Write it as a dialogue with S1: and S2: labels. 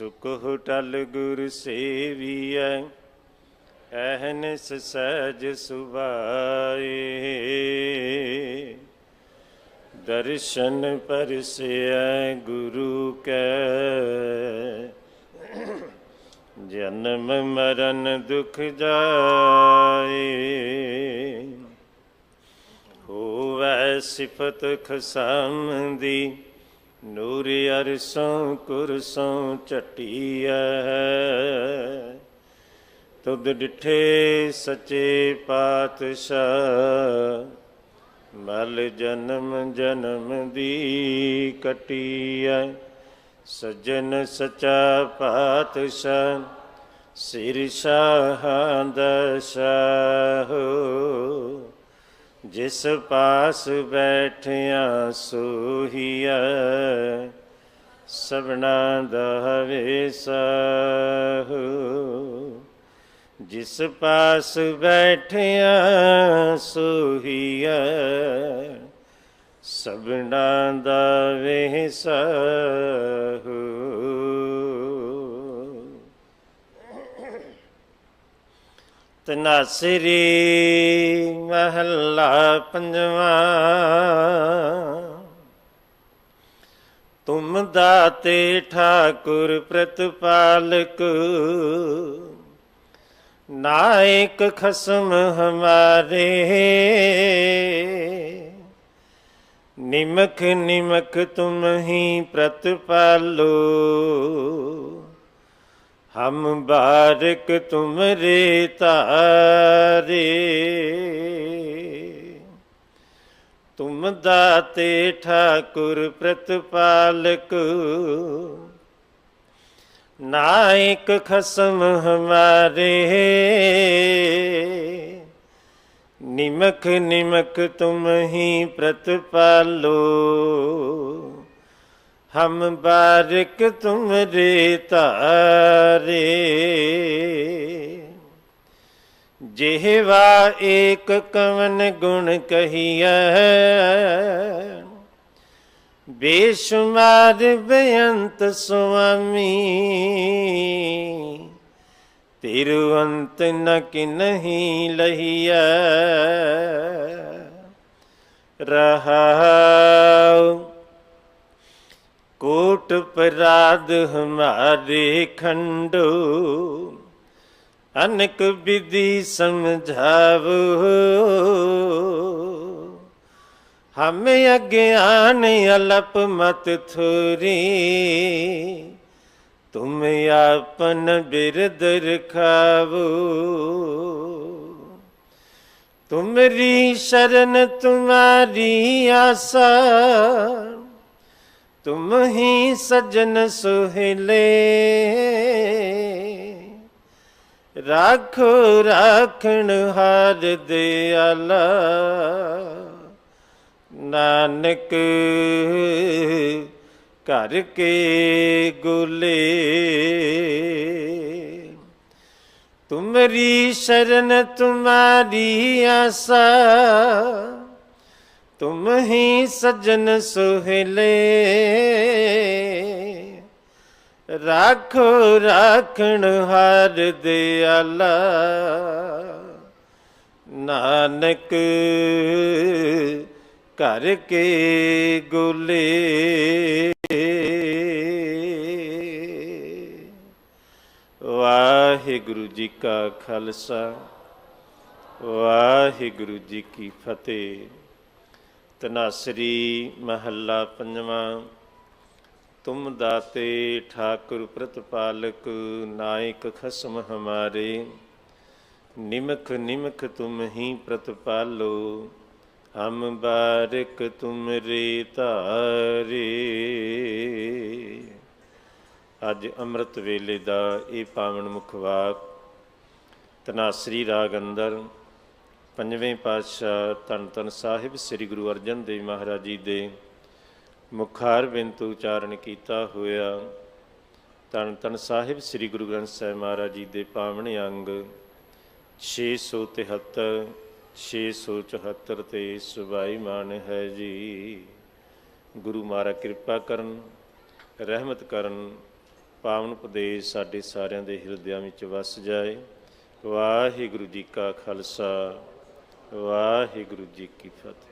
S1: ਸੁਖ ਟਲ ਗੁਰ ਸੇਵੀਐ ਅਹਨਿਸ ਸਹਿਜ ਸੁਭਾਏ। ਦਰਸ਼ਨ ਪਰਸਿਐ ਗੁਰੂ ਕੈ, ਜਨਮ ਮਰਨ ਦੁਖ ਜਾਏ। ਹੋਵੈ ਸਿਫਤ ਖਸਮ ਦੀ ਨੂਰ ਅਰਸੋਂ ਕੁਰਸੋਂ ਚਟੀਐ ਤੁਧ ਡਿਠੇ ਸੱਚੇ ਪਾਤਸ਼ਾਹ, ਮਲ ਜਨਮ ਜਨਮ ਦੀ ਕਟੀਐ। ਸਜਣ ਸਚਾ ਪਾਤਸ਼ਾਹ, ਸਿਰ ਸ਼ਾਹਾਂ ਦਾ ਜਿਸ ਪਾਸ ਬੈਠਿਆ ਸੋਹੀਐ ਸਭਨਾ ਦਾ ਵੇਸਾਹ ਜਿਸ ਪਾਸ ਬੈਠਿਆ ਸੋਹੀਐ ਸਭਨਾ ਦਾ ਵੇਸਾਹ ਤਨਾਸਰੀ ਮਹੱਲਾ ਪੰਜਵਾਂ। ਤੁਮ ਦਾਤੇ ਠਾਕੁਰ ਪ੍ਰਤਪਾਲਕ, ਨਾਇਕ ਖਸਮ ਹਮਾਰੇ। ਨਿਮਕ ਨਿਮਕ ਤੁਮ ਹੀ ਪ੍ਰਤਪਾਲੋ। ਹਮ ਬਾਰਕ ਤੁਮਰੇ ਤਾਰੇ। ਤੁਮ ਦਾਤੇ ਠਾਕੁਰ ਪ੍ਰਤਪਾਲਕ, ਨਾਇਕ ਖਸਮ ਹਮਾਰੇ। ਨਿਮਕ ਨਿਮਕ ਤੁਮ ਹੀ ਪ੍ਰਤਪਾਲੋ। ਹਮ ਬਾਰਿਕ ਤੁਮਰੇ ਤਾਰੇ ਜਿਹਵਾ ਏਕ ਕਵਨ ਗੁਣ ਕਹੀਐ। ਬੇਸ਼ੁਮਾਰ ਬੇਅੰਤ ਸੁਆਮੀ। ਤਿਰਵੰਤ ਨ ਕਿਨਹੀ ਲਹੀਐ। ਰਹਾਉ ਕੋਟ ਪਰਾਧ ਹਮਾਰੇ ਖੰਡੋ, ਅਨਕ ਵਿਧੀ ਸਮਝਾਵੋ। ਹਮ ਅਗਿਆਨ ਅਲਪ ਮਤ ਥੁਰੀ, ਤੁਮ ਆਪਨ ਬਿਰਦ ਰਖਾਵੋ। ਤੁਮਰੀ ਸ਼ਰਨ ਤੁਮਾਰੀ ਆਸਾ ਤੁਮ ਹੀ ਸਜਨ ਸੁਹਲੇ। ਰਾਖੋ, ਰਾਖਣ ਹਾਰ ਦਿਆਲਾ ਨਾਨਕ ਘਰ ਕੇ ਗੁਲੇ। ਤੁਮਰੀ ਸ਼ਰਨ, ਤੁਮਾਰੀ ਆਸਾ। ਤੁਮ ਹੀ ਸਜਨ ਸੁਹਲੇ। ਰਾਖੋ, ਰਾਖਣ ਹਾਰ ਦਿਆਲਾ ਨਾਨਕ ਘਰ ਕੇ ਗੁਲੇ। ਵਾਹਿਗੁਰੂ ਜੀ ਕਾ ਖਾਲਸਾ, ਵਾਹਿਗੁਰੂ ਜੀ ਕੀ ਫਤਿਹ। ਤਨਾਸਰੀ ਮਹੱਲਾ ਪੰਜਵਾਂ। ਤੁਮ ਦਾਤੇ ਠਾਕੁਰ ਪ੍ਰਤਪਾਲਕ, ਨਾਇਕ ਖਸਮ ਹਮਾਰੇ। ਨਿਮਖ ਨਿਮਖ ਤੁਮ ਹੀ ਪ੍ਰਤਪਾਲੋ ਹਮ ਵਾਰਿਕ ਤੁਮ ਰੇ ਧਾਰੇ। ਅੱਜ ਅੰਮ੍ਰਿਤ ਵੇਲੇ ਦਾ ਇਹ ਪਾਵਨ ਮੁਖ ਵਾਕ ਤਨਾਸਰੀ ਰਾਗ ਅੰਦਰ। ਪੰਜਵੇਂ ਪਾਤਸ਼ਾਹ ਧੰਨ ਧੰਨ ਸਾਹਿਬ ਸ੍ਰੀ ਗੁਰੂ ਅਰਜਨ ਦੇਵ ਮਹਾਰਾਜ ਜੀ ਦੇ ਮੁਖਾਰ ਬਿੰਤ ਉਚਾਰਨ ਕੀਤਾ ਹੋਇਆ, ਧੰਨ ਧੰਨ ਸਾਹਿਬ ਸ੍ਰੀ ਗੁਰੂ ਗ੍ਰੰਥ ਸਾਹਿਬ ਮਹਾਰਾਜ ਜੀ ਦੇ ਪਾਵਨ ਅੰਗ 673 674 ਤੇ ਸੁਭਾਈ ਮਾਨ ਹੈ ਜੀ। ਗੁਰੂ ਮਹਾਰਾਜ ਕਿਰਪਾ ਕਰਨ, ਰਹਿਮਤ ਕਰਨ, ਪਾਵਨ ਉਪਦੇਸ਼ ਸਾਡੇ ਸਾਰਿਆਂ ਦੇ ਹਿਰਦਿਆਂ ਵਿੱਚ ਵਸ ਜਾਏ। ਵਾਹਿਗੁਰੂ ਜੀ ਕਾ ਖਾਲਸਾ। ਵਾਹਿਗੁਰੂ ਜੀ ਕੀ ਫਤਿਹ।